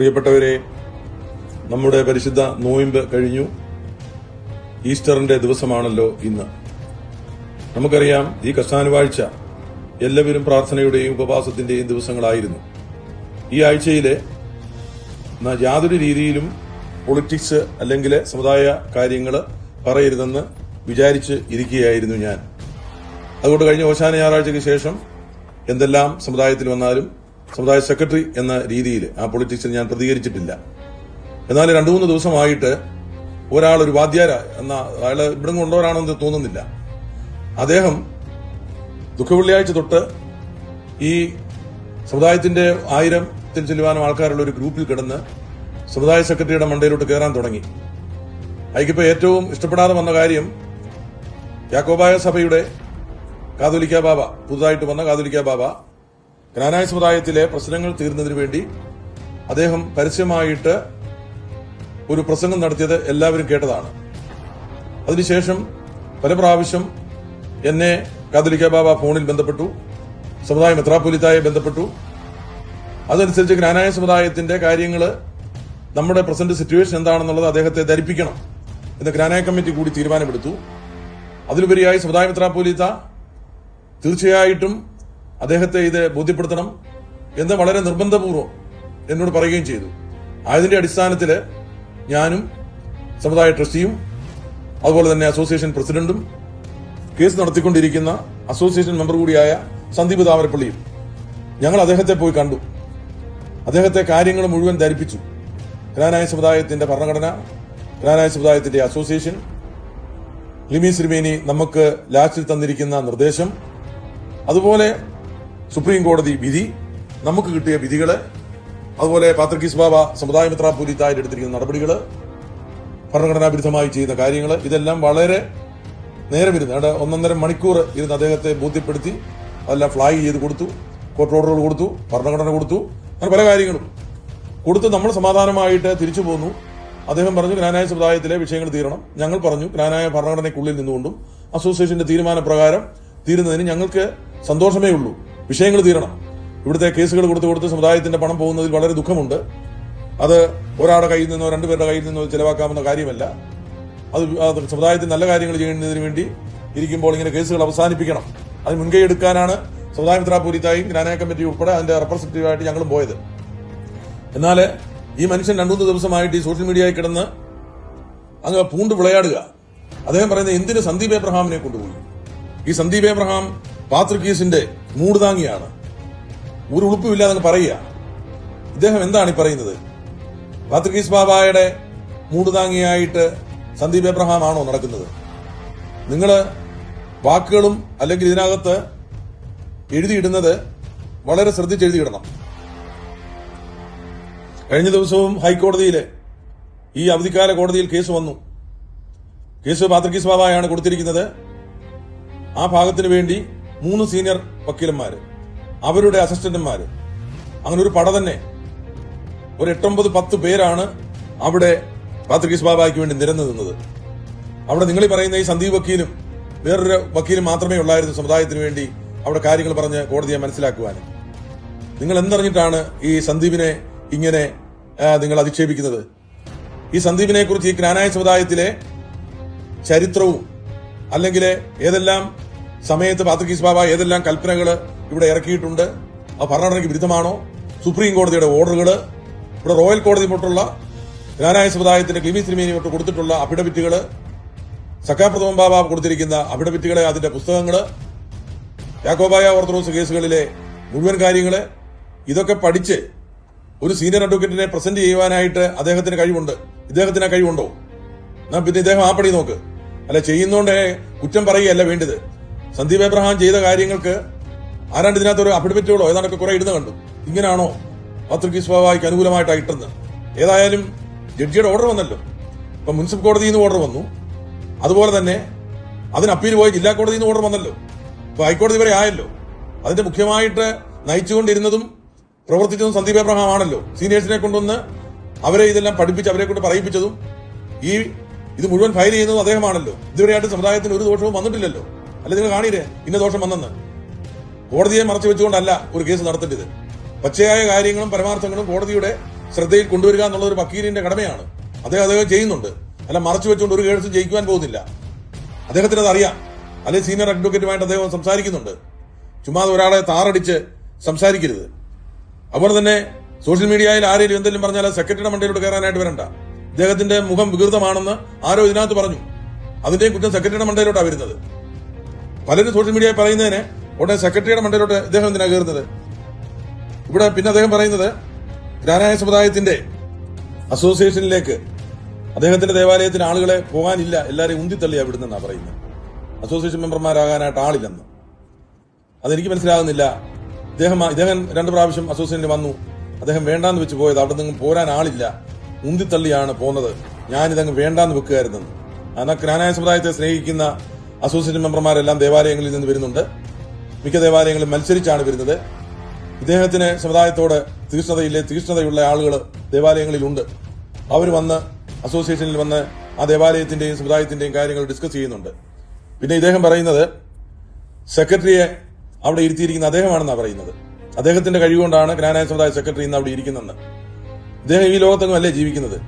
പ്രിയപ്പെട്ടവരെ നമ്മുടെ പരിശുദ്ധ നോയിമ്പ് കഴിഞ്ഞു. ഈസ്റ്ററിന്റെ ദിവസമാണല്ലോ ഇന്ന്. നമുക്കറിയാം ഈ കസാനുവാഴ്ച എല്ലാവരും പ്രാർത്ഥനയുടെയും ഉപവാസത്തിന്റെയും ദിവസങ്ങളായിരുന്നു. ഈ ആഴ്ചയിലെ യാതൊരു രീതിയിലും പൊളിറ്റിക്സ് അല്ലെങ്കിൽ സമുദായ കാര്യങ്ങൾ പറയരുതെന്ന് വിചാരിച്ച് ഇരിക്കുകയായിരുന്നു ഞാൻ. അതുകൊണ്ട് കഴിഞ്ഞ ഓശാന ഞായറാഴ്ചയ്ക്ക് ശേഷം എന്തെല്ലാം സമുദായത്തിൽ വന്നാലും സമുദായ സെക്രട്ടറി എന്ന രീതിയിൽ ആ പൊളിറ്റിക്സിൽ ഞാൻ പ്രതികരിച്ചിട്ടില്ല. എന്നാൽ രണ്ടു മൂന്ന് ദിവസമായിട്ട് ഒരാൾ ഒരു വാദ്യാര എന്ന അയാൾ ഇവിടെ കൊണ്ടവരാണെന്ന് തോന്നുന്നില്ല. അദ്ദേഹം ദുഃഖവെള്ളിയാഴ്ച തൊട്ട് ഈ സമുദായത്തിന്റെ ആയിരത്തിൽ ചെല്ലുവാനും ആൾക്കാരുള്ള ഒരു ഗ്രൂപ്പിൽ കിടന്ന് സമുദായ സെക്രട്ടറിയുടെ മണ്ടയിലോട്ട് കയറാൻ തുടങ്ങി. അയക്കിപ്പോ ഏറ്റവും ഇഷ്ടപ്പെടാതെ വന്ന കാര്യം യാക്കോബായ സഭയുടെ കാതോലിക്ക ബാബ പുതുതായിട്ട് വന്ന കാതോലിക്ക ബാബ ജ്ഞാനായ സമുദായത്തിലെ പ്രശ്നങ്ങൾ തീരുന്നതിന് വേണ്ടി അദ്ദേഹം പരസ്യമായിട്ട് ഒരു പ്രസംഗം നടത്തിയത് എല്ലാവരും കേട്ടതാണ്. അതിനുശേഷം പല പ്രാവശ്യം എന്നെ കാതലിക്ക ബാബ ഫോണിൽ ബന്ധപ്പെട്ടു സമുദായ മെത്രാപ്പൊലിത്തായെ ബന്ധപ്പെട്ടു. അതനുസരിച്ച് ഗ്രാനായ സമുദായത്തിന്റെ കാര്യങ്ങൾ നമ്മുടെ പ്രസന്റ് സിറ്റുവേഷൻ എന്താണെന്നുള്ളത് അദ്ദേഹത്തെ ധരിപ്പിക്കണം എന്ന് ഗ്രാനായ കമ്മിറ്റി കൂടി തീരുമാനമെടുത്തു. അതിലുപരിയായി സമുദായ മെത്രാപ്പൊലിത്ത തീർച്ചയായിട്ടും അദ്ദേഹത്തെ ഇത് ബോധ്യപ്പെടുത്തണം എന്ന് വളരെ നിർബന്ധപൂർവം എന്നോട് പറയുകയും ചെയ്തു. ആയതിന്റെ അടിസ്ഥാനത്തിൽ ഞാനും സമുദായ ട്രസ്റ്റിയും അതുപോലെ തന്നെ അസോസിയേഷൻ പ്രസിഡന്റും കേസ് നടത്തിക്കൊണ്ടിരിക്കുന്ന അസോസിയേഷൻ മെമ്പർ കൂടിയായ സന്ദീപ് താമരപ്പള്ളിയും ഞങ്ങൾ അദ്ദേഹത്തെ പോയി കണ്ടു. അദ്ദേഹത്തെ കാര്യങ്ങൾ മുഴുവൻ ധരിപ്പിച്ചു. ഗ്രാനായ സമുദായത്തിന്റെ ഭരണഘടന ഗ്രാനായ സമുദായത്തിന്റെ അസോസിയേഷൻ ലിമി ശ്രീമേനി നമുക്ക് ലാസ്റ്റിൽ തന്നിരിക്കുന്ന നിർദ്ദേശം അതുപോലെ സുപ്രീം കോടതി വിധി നമുക്ക് കിട്ടിയ വിധികൾ അതുപോലെ പാത്രക്കീസ് ബാബ സമുദായ മിത്ര പോലീസായിട്ട് എടുത്തിരിക്കുന്ന നടപടികൾ ഭരണഘടനാ വിരുദ്ധമായി ചെയ്യുന്ന കാര്യങ്ങൾ ഇതെല്ലാം വളരെ നേരം ഇരുന്ന് അവിടെ ഒന്നൊന്നര മണിക്കൂർ ഇരുന്ന് അദ്ദേഹത്തെ ബോധ്യപ്പെടുത്തി അതെല്ലാം ഫ്ലാഗ് ചെയ്ത് കൊടുത്തു കോർട്ട് ഓർഡറുകൾ കൊടുത്തു ഭരണഘടന കൊടുത്തു അങ്ങനെ പല കാര്യങ്ങളും. കൊടുത്ത് നമ്മൾ സമാധാനമായിട്ട് തിരിച്ചു പോന്നു. അദ്ദേഹം പറഞ്ഞു ജ്ഞാനായ സമുദായത്തിലെ വിഷയങ്ങൾ തീരണം. ഞങ്ങൾ പറഞ്ഞു ജ്ഞാനായ ഭരണഘടനയ്ക്കുള്ളിൽ നിന്നുകൊണ്ടും അസോസിയേഷന്റെ തീരുമാനപ്രകാരം തീരുന്നതിന് ഞങ്ങൾക്ക് സന്തോഷമേ ഉള്ളൂ. വിഷയങ്ങൾ തീരണം. ഇവിടുത്തെ കേസുകൾ കൊടുത്ത് കൊടുത്ത് സമുദായത്തിന്റെ പണം പോകുന്നതിൽ വളരെ ദുഃഖമുണ്ട്. അത് ഒരാളുടെ കയ്യിൽ നിന്നോ രണ്ടുപേരുടെ കയ്യിൽ നിന്നോ ചിലവാക്കാവുന്ന കാര്യമല്ല. അത് സമുദായത്തിൽ നല്ല കാര്യങ്ങൾ ചെയ്യുന്നതിന് വേണ്ടി ഇരിക്കുമ്പോൾ ഇങ്ങനെ കേസുകൾ അവസാനിപ്പിക്കണം. അത് മുൻകൈ എടുക്കാനാണ് സമുദായ മിത്രാപൂരിത്തായും ഗ്രാനായ കമ്മിറ്റി ഉൾപ്പെടെ അതിന്റെ റെപ്രസെന്റേറ്റീവായിട്ട് ഞങ്ങളും പോയത്. എന്നാൽ ഈ മനുഷ്യൻ രണ്ടുമൂന്ന് ദിവസമായിട്ട് ഈ സോഷ്യൽ മീഡിയയിൽ കിടന്ന് അങ്ങ് പൂണ്ട് വിളയാടുക. അദ്ദേഹം പറയുന്നത് എന്തിന് സന്ദീപ് എബ്രഹാമിനെ കൊണ്ടുപോയി? ഈ സന്ദീപ് എബ്രഹാം പാത്രികീസിന്റെ മൂടുതാങ്ങിയാണ്. ഒരു ഉളുപ്പുമില്ലാതെ പറയുക. ഇദ്ദേഹം എന്താണ് ഈ പറയുന്നത്? പാത്രികീസ് ബാബായുടെ മൂടുതാങ്ങിയായിട്ട് സന്ദീപ് എബ്രഹാം ആണോ നടക്കുന്നത്? നിങ്ങൾ വാക്കുകളും അല്ലെങ്കിൽ ഇതിനകത്ത് എഴുതിയിടുന്നത് വളരെ ശ്രദ്ധിച്ച് എഴുതിയിടണം. കഴിഞ്ഞ ദിവസവും ഹൈക്കോടതിയിൽ ഈ അവധിക്കാല കോടതിയിൽ കേസ് വന്നു. കേസ് പാത്രക്കീസ് ബാബായാണ് കൊടുത്തിരിക്കുന്നത്. ആ ഭാഗത്തിന് വേണ്ടി മൂന്ന് സീനിയർ വക്കീലന്മാര് അവരുടെ അസിസ്റ്റന്റുമാര്. അങ്ങനെ ഒരു പട തന്നെ. ഒരു എട്ടൊമ്പത് പത്ത് പേരാണ് അവിടെ പാത്രികേഷ് ബാബായ്ക്ക് വേണ്ടി നിരന്നു നിന്നത്. അവിടെ നിങ്ങൾ പറയുന്ന ഈ സന്ദീപ് വക്കീലും വേറൊരു വക്കീലും മാത്രമേ ഉള്ളായിരുന്നു സമുദായത്തിന് വേണ്ടി അവിടെ കാര്യങ്ങൾ പറഞ്ഞ് കോടതിയെ മനസ്സിലാക്കുവാൻ നിങ്ങൾ എന്തറിഞ്ഞിട്ടാണ് ഈ സന്ദീപിനെ ഇങ്ങനെ നിങ്ങൾ അധിക്ഷേപിക്കുന്നത്? ഈ സന്ദീപിനെ കുറിച്ച് ഈ ജ്ഞാനായ സമുദായത്തിലെ ചരിത്രവും അല്ലെങ്കിൽ ഏതെല്ലാം സമയത്ത് പാത്രകീസ് ബാബ ഏതെല്ലാം കൽപ്പനകൾ ഇവിടെ ഇറക്കിയിട്ടുണ്ട്? ആ ഭരണഘടനയ്ക്ക് വിരുദ്ധമാണോ? സുപ്രീം കോടതിയുടെ ഓർഡറുകൾ ഇവിടെ റോയൽ കോടതി തൊട്ടുള്ള ജ്ഞാനായ സമുദായത്തിന്റെ കിമി തിരുമേനി തൊട്ട് കൊടുത്തിട്ടുള്ള അഫിഡവിറ്റുകൾ സക്കാപ്രഥമൻ ബാബ കൊടുത്തിരിക്കുന്ന അഫിഡവിറ്റുകളെ അതിന്റെ പുസ്തകങ്ങൾ യാക്കോബായ ഓർത്തഡോക്സ് കേസുകളിലെ മുഴുവൻ കാര്യങ്ങൾ ഇതൊക്കെ പഠിച്ച് ഒരു സീനിയർ അഡ്വക്കേറ്റിനെ പ്രസന്റ് ചെയ്യുവാനായിട്ട് അദ്ദേഹത്തിന് കഴിവുണ്ട്. ഇദ്ദേഹത്തിന് കഴിവുണ്ടോ? എന്നാ പിന്നെ ഇദ്ദേഹം ആ പടി നോക്ക്. അല്ല ചെയ്യുന്നോണ്ട് കുറ്റം പറയുകയല്ല വേണ്ടത്. സന്ദീപ് എബ്രഹാം ചെയ്ത കാര്യങ്ങൾക്ക് ആരാണ്ട് ഇതിനകത്ത് ഒരു അഫിഡവിറ്റുകളോ ഏതാണ്ടൊക്കെ കുറെ ഇടുന്ന കണ്ടു. ഇങ്ങനെയാണോ പത്രികീസ് ബാബായ്ക്ക് അനുകൂലമായിട്ട് ഇട്ടെന്ന് ഏതായാലും ജഡ്ജിയുടെ ഓർഡർ വന്നല്ലോ. ഇപ്പൊ മുനിസിപ്പൽ കോടതിയിൽ നിന്ന് ഓർഡർ വന്നു. അതുപോലെ തന്നെ അതിന് അപ്പീൽ പോയി ജില്ലാ കോടതിയിൽ നിന്ന് ഓർഡർ വന്നല്ലോ. ഇപ്പൊ ഹൈക്കോടതി വരെ ആയല്ലോ. അതിന്റെ മുഖ്യമായിട്ട് നയിച്ചുകൊണ്ടിരുന്നതും പ്രവർത്തിച്ചതും സന്ദീപ് എബ്രഹാം ആണല്ലോ. സീനിയേഴ്സിനെ കൊണ്ടുവന്ന് അവരെ ഇതെല്ലാം പഠിപ്പിച്ച് അവരെ കൊണ്ട് പറയിപ്പിച്ചതും ഈ ഇത് മുഴുവൻ ഫയൽ ചെയ്യുന്നതും അദ്ദേഹമാണല്ലോ. ഇതുവരെയായിട്ട് സമുദായത്തിന് ഒരു ദോഷവും വന്നിട്ടില്ലല്ലോ. അല്ല നിങ്ങൾ കാണിയില്ലേ? ഇന്ന ദോഷം വന്നെന്ന്? കോടതിയെ മറച്ചു വെച്ചുകൊണ്ടല്ല ഒരു കേസ് നടത്തേണ്ടത്. പച്ചയായ കാര്യങ്ങളും പരമാർത്ഥങ്ങളും കോടതിയുടെ ശ്രദ്ധയിൽ കൊണ്ടുവരിക എന്നുള്ള ഒരു വക്കീലിന്റെ കടമയാണ്. അദ്ദേഹം അദ്ദേഹം ചെയ്യുന്നുണ്ട്. അല്ല മറച്ചു വെച്ചുകൊണ്ട് ഒരു കേസും ജയിക്കുവാൻ പോകുന്നില്ല. അദ്ദേഹത്തിന് അത് അറിയാം അല്ലെങ്കിൽ സീനിയർ അഡ്വക്കേറ്റുമായിട്ട് അദ്ദേഹം സംസാരിക്കുന്നുണ്ട്. ചുമ്മാ ഒരാളെ താറടിച്ച് സംസാരിക്കരുത്. അതുപോലെ തന്നെ സോഷ്യൽ മീഡിയയിൽ ആരെങ്കിലും എന്തെങ്കിലും പറഞ്ഞാൽ സെക്രട്ടറിയുടെ മണ്ടയിലോട്ട് കയറാനായിട്ട് വരണ്ട. അദ്ദേഹത്തിന്റെ മുഖം വികൃതമാണെന്ന് ആരോ ഇതിനകത്ത് പറഞ്ഞു. അതിന്റെയും കുറ്റം സെക്രട്ടറിയുടെ മണ്ടയിലോട്ടാണ് വരുന്നത്. പലരും സോഷ്യൽ മീഡിയയിൽ പറയുന്നതിന് ഉടനെ സെക്രട്ടറിയുടെ മണ്ടയിലോട്ട് ഇദ്ദേഹം എന്തിനാ കയറുന്നത്? ഇവിടെ പിന്നെ അദ്ദേഹം പറയുന്നത് ഗ്രാനായ സമുദായത്തിന്റെ അസോസിയേഷനിലേക്ക് അദ്ദേഹത്തിന്റെ ദേവാലയത്തിന് ആളുകളെ പോകാനില്ല എല്ലാവരെയും ഉന്തിത്തള്ളിയാ വിടുന്നെന്നാ പറയുന്നത്. അസോസിയേഷൻ മെമ്പർമാരാകാനായിട്ട് ആളില്ലെന്ന്. അതെനിക്ക് മനസ്സിലാകുന്നില്ല. ഇദ്ദേഹം ഇദ്ദേഹം രണ്ട് പ്രാവശ്യം അസോസിയേഷനിൽ വന്നു. അദ്ദേഹം വേണ്ടാന്ന് വെച്ച് പോയത് അവിടെ നിന്ന് പോരാൻ ആളില്ല. ഉന്തിത്തള്ളിയാണ് പോകുന്നത് ഞാനിതങ്ങ് വേണ്ടാന്ന് വെക്കുകയായിരുന്നെന്ന് എന്നാൽ ഗ്രാനായ സമുദായത്തെ സ്നേഹിക്കുന്ന അസോസിയേഷൻ മെമ്പർമാരെല്ലാം ദേവാലയങ്ങളിൽ നിന്ന് വരുന്നുണ്ട്. മിക്ക ദേവാലയങ്ങളും മത്സരിച്ചാണ് വരുന്നത്. ഇദ്ദേഹത്തിന് സമുദായത്തോട് തീഷ്ണതയില്ലേ തീഷ്ണതയുള്ള ആളുകൾ ദേവാലയങ്ങളിലുണ്ട്. അവർ വന്ന് അസോസിയേഷനിൽ വന്ന് ആ ദേവാലയത്തിന്റെയും സമുദായത്തിന്റെയും കാര്യങ്ങൾ ഡിസ്കസ് ചെയ്യുന്നുണ്ട്. പിന്നെ ഇദ്ദേഹം പറയുന്നത് സെക്രട്ടറിയെ അവിടെ ഇരുത്തിയിരിക്കുന്ന അദ്ദേഹമാണെന്നാണ് പറയുന്നത്. അദ്ദേഹത്തിന്റെ കഴിവുകൊണ്ടാണ് ഗ്രാനായ സമുദായ സെക്രട്ടറി ഇന്ന് അവിടെ ഇരിക്കുന്നെന്ന് ഇദ്ദേഹം ഈ ലോകത്തൊന്നും അല്ലേ ജീവിക്കുന്നത്?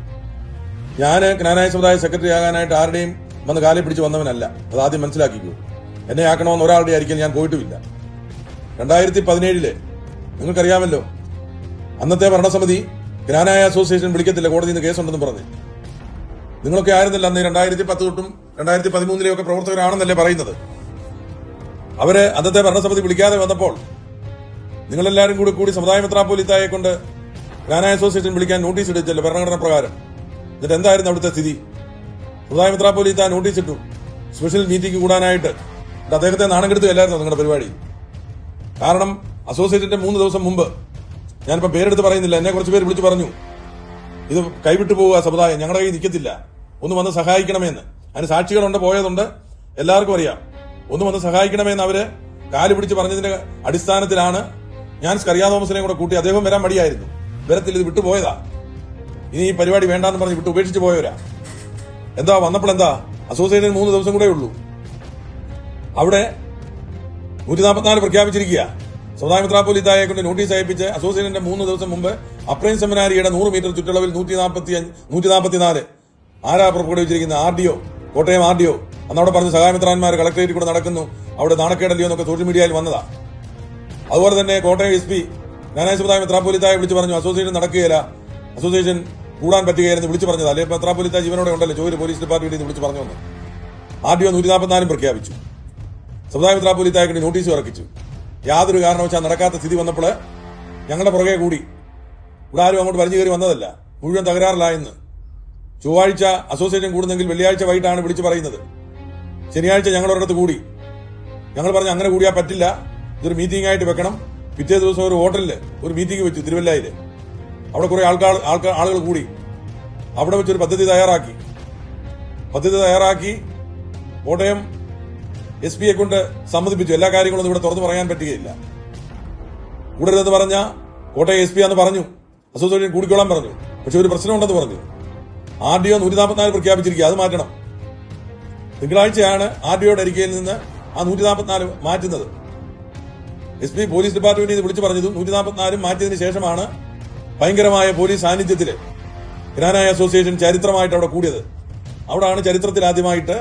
ഞാൻ ജ്ഞാനായ സമുദായ സെക്രട്ടറി ആകാനായിട്ട് ആരുടെയും വന്ന് കാലി പിടിച്ച് വന്നവനല്ല. അത് ആദ്യം മനസ്സിലാക്കിക്കൂ. എന്നെ ആക്കണമെന്ന് ഒരാളുടെ ആയിരിക്കും ഞാൻ പോയിട്ടുമില്ല. രണ്ടായിരത്തി പതിനേഴിൽ നിങ്ങൾക്കറിയാമല്ലോ അന്നത്തെ ഭരണസമിതി ഗ്രാനായ അസോസിയേഷൻ വിളിക്കത്തില്ല കോടതിയിൽ നിന്ന് കേസുണ്ടെന്ന് പറഞ്ഞു. നിങ്ങളൊക്കെ ആയിരുന്നില്ല അന്ന് രണ്ടായിരത്തി പത്ത് തൊട്ടും രണ്ടായിരത്തി പതിമൂന്നിലെയും ഒക്കെ പ്രവർത്തകരാണെന്നല്ലേ പറയുന്നത്. അവർ അന്നത്തെ ഭരണസമിതി വിളിക്കാതെ വന്നപ്പോൾ നിങ്ങളെല്ലാരും കൂടി കൂടി സമുദായ മെത്രാപ്പോലിത്തായെ കൊണ്ട് ഗ്രാനായ അസോസിയേഷൻ വിളിക്കാൻ നോട്ടീസ് എടുത്തല്ലോ ഭരണഘടന പ്രകാരം? എന്നിട്ട് എന്തായിരുന്നു അവിടുത്തെ സ്ഥിതി? സമുദായ പോലീസ് താൻ നോട്ടീസിട്ടു സ്പെഷ്യൽ മീറ്റിംഗ് കൂടാനായിട്ട്. അദ്ദേഹത്തെ നാണം കെടുത്തുകയല്ലായിരുന്നു നിങ്ങളുടെ പരിപാടി? കാരണം അസോസിയേറ്റിന്റെ മൂന്ന് ദിവസം മുമ്പ് ഞാനിപ്പോ പേരെടുത്ത് പറയുന്നില്ല. എന്നെ കുറച്ച് പേര് വിളിച്ചു പറഞ്ഞു. ഇത് കൈവിട്ടു പോവുക സമുദായം. ഞങ്ങളുടെ കയ്യിൽ നിൽക്കത്തില്ല ഒന്ന് വന്ന് സഹായിക്കണമെന്ന്. അതിന് സാക്ഷികളുണ്ട് പോയതുണ്ട്. എല്ലാവർക്കും അറിയാം. ഒന്ന് വന്ന് സഹായിക്കണമെന്ന് അവർ കാൽ പിടിച്ച് പറഞ്ഞതിന്റെ അടിസ്ഥാനത്തിലാണ് ഞാൻ സ്കറിയാ തോമസിനെ കൂടെ കൂട്ടി അദ്ദേഹം വരാൻ മടിയായിരുന്നു. വരത്തിൽ ഇത് വിട്ടുപോയതാ. ഇനി ഈ പരിപാടി വേണ്ടാന്ന് പറഞ്ഞ് വിട്ട് ഉപേക്ഷിച്ച് പോയവരാ. എന്താ? വന്നപ്പോൾ എന്താ? അസോസിയേഷൻ മൂന്ന് ദിവസം കൂടെ ഉള്ളൂ. അവിടെ നൂറ്റി നാൽപ്പത്തിനാല് പ്രഖ്യാപിച്ചിരിക്കുക സമുദായ മെത്രാപ്പോലിത്തായെ കൊണ്ട് നോട്ടീസ് അയപ്പിച്ച് അസോസിയേഷന്റെ മൂന്ന് ദിവസം മുമ്പ് അപ്രൈം സെമിനാരിയുടെ നൂറ് മീറ്റർ ചുറ്റളവിൽ നൂറ്റി നാൽപ്പത്തി നൂറ്റി നാൽപ്പത്തിനാല് ആരാ പുറപ്പെടുവിച്ചിരിക്കുന്ന R D O Kottayam R D O അന്നവിടെ പറഞ്ഞ് സഹായമിത്രാന്മാർ കളക്ടറേറ്റ് കൂടെ നടക്കുന്നു. അവിടെ നാണക്കേടല്ലയോ എന്നൊക്കെ സോഷ്യൽ മീഡിയയിൽ വന്നതാ. അതുപോലെ തന്നെ കോട്ടയം എസ് പി നാനായ സമുദായ മെത്രാപ്പോലിത്തായെ വിളിച്ച് പറഞ്ഞു അസോസിയേഷൻ നടക്കുകയില്ല. അസോസിയേഷൻ കൂടാൻ പറ്റുകയായിരുന്നു വിളിച്ചു പറഞ്ഞത്. അല്ലെ? മെത്രാപ്പോലിത്ത ജീവനോടെ ഉണ്ടല്ലോ. ജോലി പോലീസ് ഡിപ്പാർട്ട്മെന്റിൽ വിളിച്ചു പറഞ്ഞു വന്നു ആർ നൂറ്റി നാൽപ്പത്തിനാലും പ്രഖ്യാപിച്ചു. സമുദായ മെത്രാപ്പോലിത്തായെ കൊണ്ട് നോട്ടീസ് ഇറക്കിച്ചു. യാതൊരു കാരണവശാൽ നടക്കാത്ത സ്ഥിതി വന്നപ്പോൾ ഞങ്ങളുടെ പുറകെ കൂടി ഇവിടെ ആരും അങ്ങോട്ട് വലിഞ്ഞു കയറി വന്നതല്ല. മുഴുവൻ തകരാറിലായെന്ന് ചൊവ്വാഴ്ച അസോസിയേഷൻ കൂടുന്നെങ്കിൽ വെള്ളിയാഴ്ച വൈകിട്ടാണ് വിളിച്ചു പറയുന്നത്. ശനിയാഴ്ച ഞങ്ങൾ ഒരിടത്ത് കൂടി. ഞങ്ങൾ പറഞ്ഞു അങ്ങനെ കൂടിയാൽ പറ്റില്ല. ഇതൊരു മീറ്റിംഗ് ആയിട്ട് വെക്കണം. പിറ്റേ ദിവസം ഒരു ഹോട്ടലിൽ ഒരു മീറ്റിംഗ് വെച്ചു തിരുവല്ലയിൽ അവിടെ കുറെ ആൾക്കാർ ആൾക്കാർ ആളുകൾ കൂടി അവിടെ വെച്ചൊരു പദ്ധതി തയ്യാറാക്കി. പദ്ധതി തയ്യാറാക്കി കോട്ടയം എസ് പിയെ കൊണ്ട് സമ്മതിപ്പിച്ചു. എല്ലാ കാര്യങ്ങളും ഇവിടെ തുറന്നു പറയാൻ പറ്റുകയില്ല. കൂടരുതെന്ന് പറഞ്ഞ കോട്ടയം എസ് പി ആന്ന് പറഞ്ഞു. അസോസിയേഷൻ കൂടിക്കോളാൻ പറഞ്ഞു. പക്ഷെ ഒരു പ്രശ്നമുണ്ടെന്ന് പറഞ്ഞു. ആർ ഡി ഒ നൂറ്റി നാൽപ്പത്തിനാല് പ്രഖ്യാപിച്ചിരിക്കുക. അത് മാറ്റണം. തിങ്കളാഴ്ചയാണ് ആർ ഡി ഒയുടെ അരികയിൽ നിന്ന് ആ നൂറ്റി നാൽപ്പത്തിനാല് മാറ്റുന്നത്. എസ് പി പോലീസ് ഡിപ്പാർട്ട്മെന്റിൽ നിന്ന് വിളിച്ചു പറഞ്ഞതും നൂറ്റി നാൽപ്പത്തിനാലും മാറ്റിയതിനു ശേഷമാണ് ഭയങ്കരമായ പോലീസ് സാന്നിധ്യത്തിൽ ഗ്രാനായ അസോസിയേഷൻ ചരിത്രമായിട്ട് അവിടെ കൂടിയത്. അവിടാണ് ചരിത്രത്തിൽ ആദ്യമായിട്ട്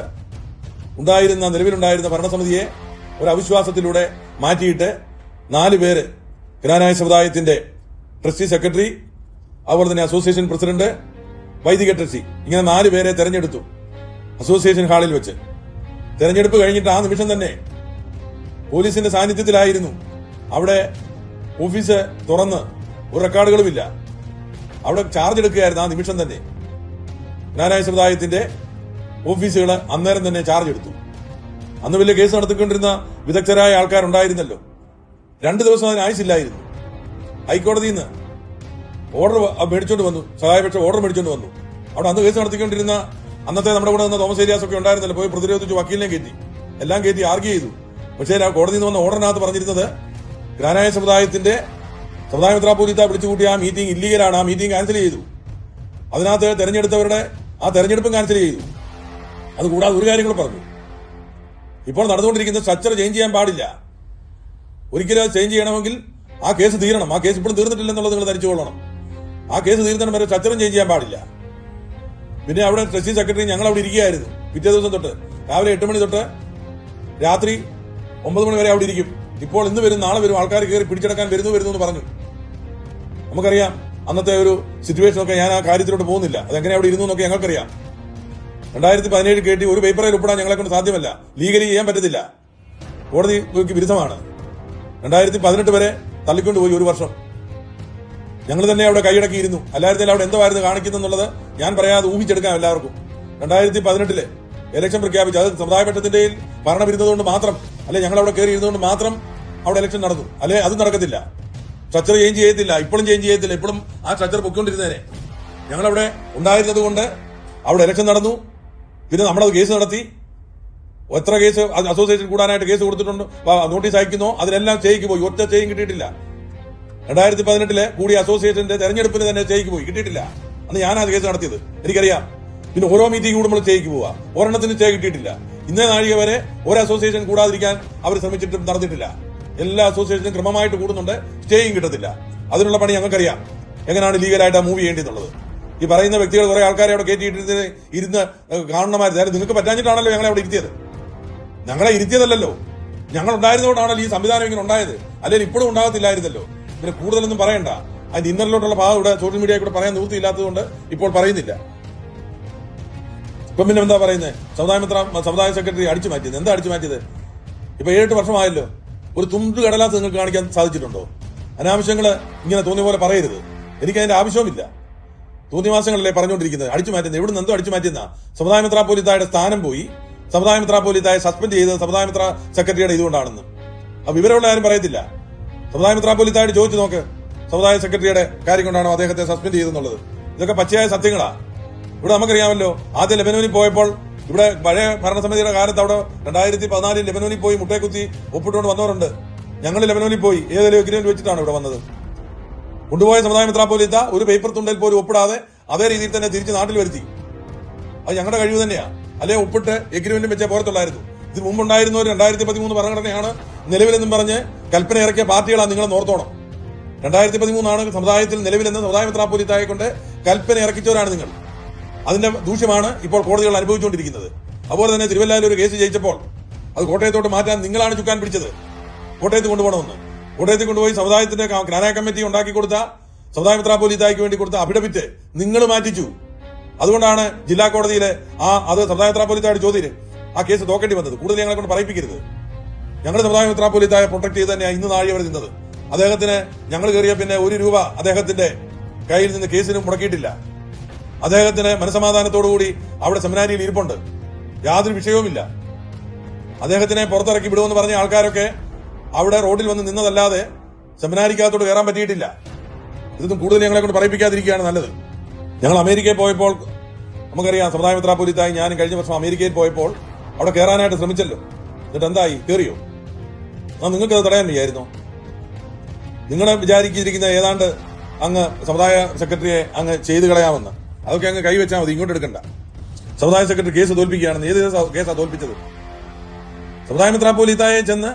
ഉണ്ടായിരുന്ന നിലവിലുണ്ടായിരുന്ന ഭരണസമിതിയെ ഒരു അവിശ്വാസത്തിലൂടെ മാറ്റിയിട്ട് നാല് പേര് ഗ്രാനായ സമുദായത്തിന്റെ ട്രസ്റ്റി സെക്രട്ടറി അതുപോലെ തന്നെ അസോസിയേഷൻ പ്രസിഡന്റ് വൈദിക ട്രസ്റ്റി ഇങ്ങനെ നാല് പേരെ തെരഞ്ഞെടുത്തു അസോസിയേഷൻ ഹാളിൽ വെച്ച്. തെരഞ്ഞെടുപ്പ് കഴിഞ്ഞിട്ട് ആ നിമിഷം തന്നെ പോലീസിന്റെ സാന്നിധ്യത്തിലായിരുന്നു. അവിടെ ഓഫീസ് തുറന്ന് ഒരു റെക്കോർഡുകളുമില്ല. അവിടെ ചാർജ് എടുക്കുകയായിരുന്നു ആ നിമിഷം തന്നെ. ജ്ഞാനായ സമുദായത്തിന്റെ ഓഫീസുകൾ അന്നേരം തന്നെ ചാർജ് എടുത്തു. അന്ന് വലിയ കേസ് നടത്തിക്കൊണ്ടിരുന്ന വിദഗ്ധരായ ആൾക്കാരുണ്ടായിരുന്നല്ലോ. രണ്ടു ദിവസം അതിന് ആയുസില്ലായിരുന്നു ഹൈക്കോടതിയിൽ നിന്ന് ഓർഡർ മേടിച്ചോണ്ട് വന്നു. സഹായപക്ഷ ഓർഡർ മേടിച്ചോണ്ട് വന്നു. അവിടെ അന്ന് കേസ് നടത്തിക്കൊണ്ടിരുന്ന അന്നത്തെ നമ്മുടെ കൂടെ വന്ന തോമസ് ഏരിയാസ് ഒക്കെ ഉണ്ടായിരുന്നല്ലോ. പോയി പ്രതിരോധിച്ച് വക്കീലിനെ കയറ്റി. എല്ലാം കയറ്റി ആർഗ്യ ചെയ്തു. പക്ഷേ കോടതിയിൽ നിന്ന് വന്ന ഓർഡറിനകത്ത് പറഞ്ഞിരുന്നത് ഗ്രാനായ സമുദായത്തിന്റെ സമുദായ മെത്രാപോലീത്ത വിളിച്ചുകൂട്ടി ആ മീറ്റിംഗ് ഇല്ലീഗലാണ് ആ മീറ്റിംഗ് ക്യാൻസൽ ചെയ്തു. അതിനകത്ത് തെരഞ്ഞെടുത്തവരുടെ ആ തെരഞ്ഞെടുപ്പും ക്യാൻസൽ ചെയ്തു. അതുകൂടാതെ ഒരു കാര്യം കൂടെ പറഞ്ഞു. ഇപ്പോൾ നടന്നുകൊണ്ടിരിക്കുന്ന സ്ട്രക്ചർ ചേഞ്ച് ചെയ്യാൻ പാടില്ല. ഒരിക്കലും അത് ചേഞ്ച് ചെയ്യണമെങ്കിൽ ആ കേസ് തീരണം. ആ കേസ് ഇപ്പോഴും തീർന്നിട്ടില്ലെന്നുള്ളത് നിങ്ങൾ ധരിച്ചുകൊള്ളണം. ആ കേസ് തീരുന്നതിന് വരെ സ്ട്രക്ചറും ചേഞ്ച് ചെയ്യാൻ പാടില്ല. പിന്നെ അവിടെ ട്രസ്റ്റി സെക്രട്ടറി ഞങ്ങൾ അവിടെ ഇരിക്കുകയായിരുന്നു. പിറ്റേ ദിവസം തൊട്ട്. രാവിലെ എട്ട് മണി തൊട്ട് രാത്രി ഒമ്പത് മണി വരെ അവിടെ ഇരിക്കും. ഇപ്പോൾ ഇന്ന് വരും നാളെ വരും ആൾക്കാർ കയറി പിടിച്ചെടുക്കാൻ വരുന്നു വരുന്നു എന്ന് പറഞ്ഞു. നമുക്കറിയാം അന്നത്തെ ഒരു സിറ്റുവേഷൻ ഒക്കെ ഞാൻ ആ കാര്യത്തിലോട്ട് പോകുന്നില്ല. അതെങ്ങനെ അവിടെ ഇരുന്നു എന്നൊക്കെ ഞങ്ങൾക്കറിയാം. രണ്ടായിരത്തി പതിനേഴ് കേട്ടി ഒരു പേപ്പറിൽ ഒപ്പിടാൻ ഞങ്ങളെ കൊണ്ട് സാധ്യമല്ല. ലീഗലി ചെയ്യാൻ പറ്റത്തില്ല. കോടതി വിരുദ്ധമാണ്. രണ്ടായിരത്തി പതിനെട്ട് വരെ തള്ളിക്കൊണ്ട് പോയി ഒരു വർഷം. ഞങ്ങൾ തന്നെ അവിടെ കൈയടക്കിയിരുന്നു. അല്ലായിരുന്നില്ല അവിടെ എന്തായിരുന്നു കാണിക്കുന്നുള്ളത് ഞാൻ പറയാതെ ഊഹിച്ചെടുക്കാം എല്ലാവർക്കും. രണ്ടായിരത്തി പതിനെട്ടിൽ ഇലക്ഷൻ പ്രഖ്യാപിച്ചു അത് സമുദായ പറ്റത്തിന്റെ ഭരണം ഇരുന്നതുകൊണ്ട് മാത്രം അല്ലെ ഞങ്ങൾ അവിടെ കയറി ഇരുന്നതുകൊണ്ട് മാത്രം അവിടെ ഇലക്ഷൻ നടന്നു. അല്ലെ അത് നടക്കത്തില്ല. സ്ട്രക്ചർ ചേഞ്ച് ചെയ്യത്തില്ല. ഇപ്പോഴും ചേഞ്ച് ചെയ്യത്തില്ല. ഇപ്പോഴും ആ സ്ട്രക്ചർ പൊയ്ക്കൊണ്ടിരുന്നേനെ. ഞങ്ങളവിടെ ഉണ്ടായിരുന്നത് കൊണ്ട് അവിടെ ഇലക്ഷൻ നടന്നു. പിന്നെ നമ്മളത് കേസ് നടത്തി. എത്ര കേസ് അസോസിയേഷൻ കൂടാനായിട്ട് കേസ് കൊടുത്തിട്ടുണ്ട്. നോട്ടീസ് അയക്കുന്നോ. അതിലെല്ലാം ചെയ്യിക്ക് പോയി. ഒറ്റ ചെയ്യും കിട്ടിയിട്ടില്ല. രണ്ടായിരത്തി പതിനെട്ടിലെ കൂടി അസോസിയേഷന്റെ തെരഞ്ഞെടുപ്പിന് തന്നെ ചെയ്യിക്ക് പോയി. കിട്ടിയിട്ടില്ല. അന്ന് ഞാനാ കേസ് നടത്തിയത്. എനിക്കറിയാം. പിന്നെ ഓരോ മീറ്റിംഗ് കൂടുമ്പോൾ ചെയ്യിക്ക് പോവാ. ഒരെണ്ണത്തിന് ചെയ് കിട്ടിയിട്ടില്ല. ഇന്നേ നാഴിക വരെ ഒരു അസോസിയേഷൻ കൂടാതിരിക്കാൻ അവർ ശ്രമിച്ചിട്ടും നടന്നിട്ടില്ല. എല്ലാ അസോസിയേഷനും ക്രമമായിട്ട് കൂടുന്നുണ്ട്. സ്റ്റേയും കിട്ടത്തില്ല. അതിനുള്ള പണി ഞങ്ങൾക്കറിയാം. എങ്ങനെയാണ് ലീഗലായിട്ട് ആ മൂവ് ചെയ്യേണ്ടതെന്നുള്ളത്. ഈ പറയുന്ന വ്യക്തികൾ കുറെ ആൾക്കാരെ അവിടെ കയറ്റിയിട്ട് ഇരുന്ന് കാണണമായിരുന്നു. അതായത് നിങ്ങൾക്ക് പറ്റാഞ്ഞിട്ടാണല്ലോ ഞങ്ങളെ അവിടെ ഇരുത്തിയത്. ഞങ്ങളെ ഇരുത്തിയതല്ലല്ലോ. ഞങ്ങൾ ഉണ്ടായിരുന്നതുകൊണ്ടാണല്ലോ ഈ സംവിധാനം ഇങ്ങനെ ഉണ്ടായത്. അല്ലെങ്കിൽ ഇപ്പോഴും ഉണ്ടാകത്തില്ലായിരുന്നല്ലോ. പിന്നെ കൂടുതലൊന്നും പറയണ്ട. അതിന്റെ ഇന്നറിലോട്ടുള്ള ഭാഗം ഇവിടെ സോഷ്യൽ മീഡിയ കൂടെ പറയാൻ നിവൃത്തിയില്ലാത്തതുകൊണ്ട് ഇപ്പോൾ പറയുന്നില്ല. ഇപ്പം പിന്നെ എന്താ പറയുന്നത്? സമുദായ സമുദായ സെക്രട്ടറി അടിച്ചു മാറ്റിയത്. എന്താ അടിച്ചു മാറ്റിയത്? ഇപ്പൊ ഏഴെട്ട് വർഷമായല്ലോ. ഒരു തുണ്ട് കടലാസ് നിങ്ങൾക്ക് കാണിക്കാൻ സാധിച്ചിട്ടുണ്ടോ? അനാവശ്യങ്ങൾ ഇങ്ങനെ തോന്നിയ പോലെ പറയരുത്. എനിക്ക് അതിന്റെ ആവശ്യവുമില്ല. തോന്നിയ മാസങ്ങളല്ലേ പറഞ്ഞുകൊണ്ടിരിക്കുന്നത്. അടിച്ചു മാറ്റുന്നത് എവിടെ നിന്ന് എന്തോ അടിച്ചു മാറ്റുന്ന സമുദായ പോലീസായുടെ സ്ഥാനം പോയി. സമുദായ പോലീസായ സസ്പെൻഡ് ചെയ്തത് സമുദായ മിത്ര സെക്രട്ടറിയുടെ ഇതുകൊണ്ടാണെന്ന്. ആ വിവരമുള്ള ആരും പറയത്തില്ല. സമുദായ പോലീസായിട്ട് ചോദിച്ചു നോക്ക്. സമുദായ സെക്രട്ടറിയുടെ കാര്യം കൊണ്ടാണോ അദ്ദേഹത്തെ സസ്പെൻഡ് ചെയ്തെന്നുള്ളത് ഇതൊക്കെ പച്ചയായ സത്യങ്ങളാ. ഇവിടെ നമുക്കറിയാമല്ലോ ആദ്യം ലെബനോനിൽ പോയപ്പോൾ ഇവിടെ പഴയ ഭരണസമിതിയുടെ കാലത്ത് അവിടെ രണ്ടായിരത്തി പതിനാലിൽ ലെബനോനിൽ പോയി മുട്ടേക്കുത്തി ഒപ്പിട്ടുകൊണ്ട് വന്നവരുണ്ട്. ഞങ്ങൾ ലെബനോനിൽ പോയി. ഏതെങ്കിലും എഗ്രിമെന്റ് വെച്ചിട്ടാണ് ഇവിടെ വന്നത്. കൊണ്ടുപോയ സമുദായ മിത്ര പോലീത്ത ഒരു പേപ്പർ തുണ്ടയിൽ പോലും ഒപ്പിടാതെ അതേ രീതിയിൽ തന്നെ തിരിച്ച് നാട്ടിൽ വരുത്തി. അത് ഞങ്ങളുടെ കഴിവ് തന്നെയാ. അല്ലെ ഒപ്പിട്ട് എഗ്രിമെന്റും വെച്ചേ പോരത്തുള്ളായിരുന്നു. ഇതിന് മുമ്പുണ്ടായിരുന്ന ഒരു രണ്ടായിരത്തി പതിമൂന്ന് ഭരണഘടനയാണ് നിലവിലെന്നും പറഞ്ഞ് കൽപ്പന ഇറക്കിയ പാർട്ടികളാണ് നിങ്ങളെ നോർത്തോണം രണ്ടായിരത്തി പതിമൂന്നാണ് സമുദായത്തിൽ നിലവിലെന്ന് സമുദായ മിത്ര കൊണ്ട് കൽപ്പന ഇറക്കിച്ചവരാണ് നിങ്ങൾ. അതിന്റെ ദൂഷ്യമാണ് ഇപ്പോൾ കോടതികൾ അനുഭവിച്ചുകൊണ്ടിരിക്കുന്നത്. അതുപോലെ തന്നെ തിരുവല്ലയിൽ ഒരു കേസ് ജയിച്ചപ്പോൾ അത് കോട്ടയത്തോട്ട് മാറ്റാൻ നിങ്ങളാണ് ചുക്കാൻ പിടിച്ചത്. കോട്ടയത്ത് കൊണ്ടുപോകണമെന്ന്. കോട്ടയത്ത് കൊണ്ടുപോയി സമുദായത്തിന്റെ ഗ്രാനായ കമ്മിറ്റി ഉണ്ടാക്കി കൊടുത്ത സമുദായ മെത്രാപ്പോലിത്തായ്ക്ക് വേണ്ടി കൊടുത്ത അഫിഡവിറ്റ് നിങ്ങൾ മാറ്റിച്ചു. അതുകൊണ്ടാണ് ജില്ലാ കോടതിയിലെ ആ അത് സമുദായ മെത്രാപ്പോലിത്തായുടെ ചോദ്യം ആ കേസ് തോക്കേണ്ടി വന്നത്. കൂടുതൽ ഞങ്ങളെ കൊണ്ട് പറയിപ്പിക്കരുത്. ഞങ്ങൾ സമുദായ മെത്രാപ്പോലിത്തായെ പ്രൊട്ടക്ട് ചെയ്ത് തന്നെയാണ് ഇന്ന് നാഴി വരെ നിന്നത് അദ്ദേഹത്തിന് ഞങ്ങൾ കയറിയ പിന്നെ ഒരു രൂപ അദ്ദേഹത്തിന്റെ കയ്യിൽ നിന്ന് കേസിന് മുടക്കിയിട്ടില്ല. അദ്ദേഹത്തിന് മനസമാധാനത്തോടുകൂടി അവിടെ സെമിനാരിയിൽ ഇരിപ്പുണ്ട്. യാതൊരു വിഷയവുമില്ല. അദ്ദേഹത്തിനെ പുറത്തിറക്കി വിടുമെന്ന് പറഞ്ഞ ആൾക്കാരൊക്കെ അവിടെ റോഡിൽ വന്ന് നിന്നതല്ലാതെ സെമിനാരിക്കകത്തോട് കയറാൻ പറ്റിയിട്ടില്ല. ഇതൊന്നും കൂടുതൽ ഞങ്ങളെ കൊണ്ട് പറയിപ്പിക്കാതിരിക്കുകയാണ് നല്ലത്. ഞങ്ങൾ അമേരിക്കയിൽ പോയപ്പോൾ നമുക്കറിയാം സമുദായ മിത്രാപൂരിത്തായി ഞാൻ കഴിഞ്ഞ വർഷം അമേരിക്കയിൽ പോയപ്പോൾ അവിടെ കയറാനായിട്ട് ശ്രമിച്ചല്ലോ. എന്നിട്ട് എന്തായി? കയറിയോ ആ നിങ്ങൾക്ക് അത് തടയാൻ വയ്യായിരുന്നോ? നിങ്ങളെ വിചാരിച്ചിരിക്കുന്ന ഏതാണ്ട് അങ്ങ് സമുദായ സെക്രട്ടറിയെ അങ്ങ് ചെയ്തു കളയാമെന്ന്. അതൊക്കെ അങ്ങ് കൈവച്ചാൽ മതി ഇങ്ങോട്ട് എടുക്കണ്ട. സമുദായ സെക്രട്ടറി കേസ് തോൽപ്പിക്കുകയാണെന്ന് ഏത് കേസാണ് തോൽപ്പിച്ചത്? സമുദായ മിത്ര മെത്രാപ്പോലീത്തായെ ചെന്ന്